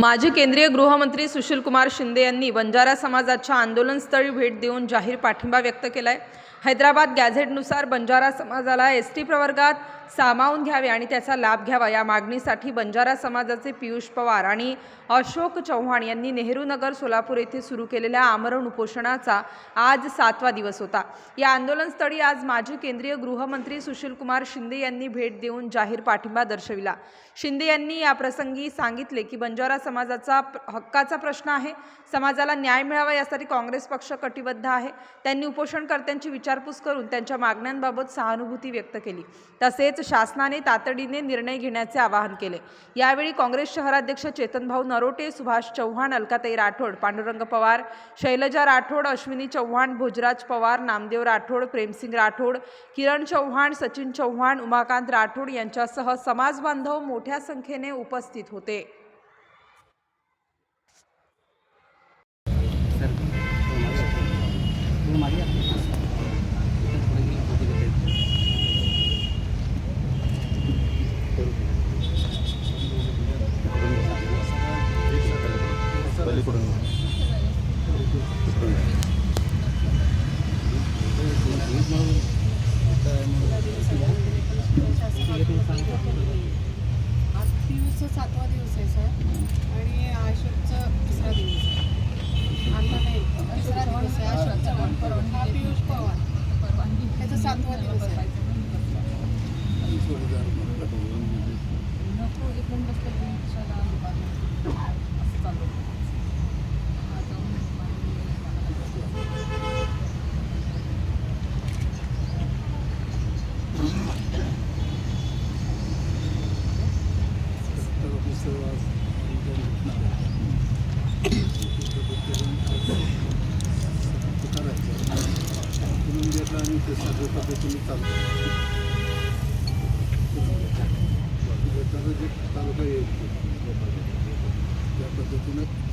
माजी केंद्रीय गृहमंत्री सुशीलकुमार शिंदे यांनी बंजारा समाजाच्या आंदोलनस्थळी भेट देऊन जाहीर पाठिंबा व्यक्त केलाय. हैदराबाद गॅझेटनुसार बंजारा समाजाला एस टी प्रवर्गात सामावून घ्यावे आणि त्याचा लाभ घ्यावा या मागणीसाठी बंजारा समाजाचे पियुष पवार आणि अशोक चव्हाण यांनी नेहरू नगर सोलापूर येथे सुरू केलेल्या आमरण उपोषणाचा आज सातवा दिवस होता. या आंदोलनस्थळी आज माजी केंद्रीय गृहमंत्री सुशीलकुमार शिंदे यांनी भेट देऊन जाहीर पाठिंबा दर्शविला. शिंदे यांनी या प्रसंगी सांगितले की बंजारा समाजाचा हक्काचा प्रश्न आहे. समाजाला न्याय मिळावा यासाठी काँग्रेस पक्ष कटिबद्ध आहे. त्यांनी उपोषणकर्त्यांची विचारपूस करून त्यांच्या मागण्यांबाबत सहानुभूती व्यक्त केली. तसेच शासनाने तातडीने निर्णय घेण्याचे आवाहन केले. यावेळी काँग्रेस शहराध्यक्ष चेतनभाऊ नरोटे सुभाष चव्हाण अलकाताई राठोड पांडुरंग पवार शैलजा राठोड अश्विनी चव्हाण भोजराज पवार नामदेव राठोड प्रेमसिंग राठोड किरण चव्हाण सचिन चव्हाण उमाकांत राठोड यांच्यासह समाज बांधव मोठ्या संख्येने उपस्थित होते. पलीकडून आज पियूचा सातवा दिवस સાતમો દિવસ Thank you. आणि ते सगळ्या पद्धतीने चालतो. तालुका येईल त्या पद्धतीनं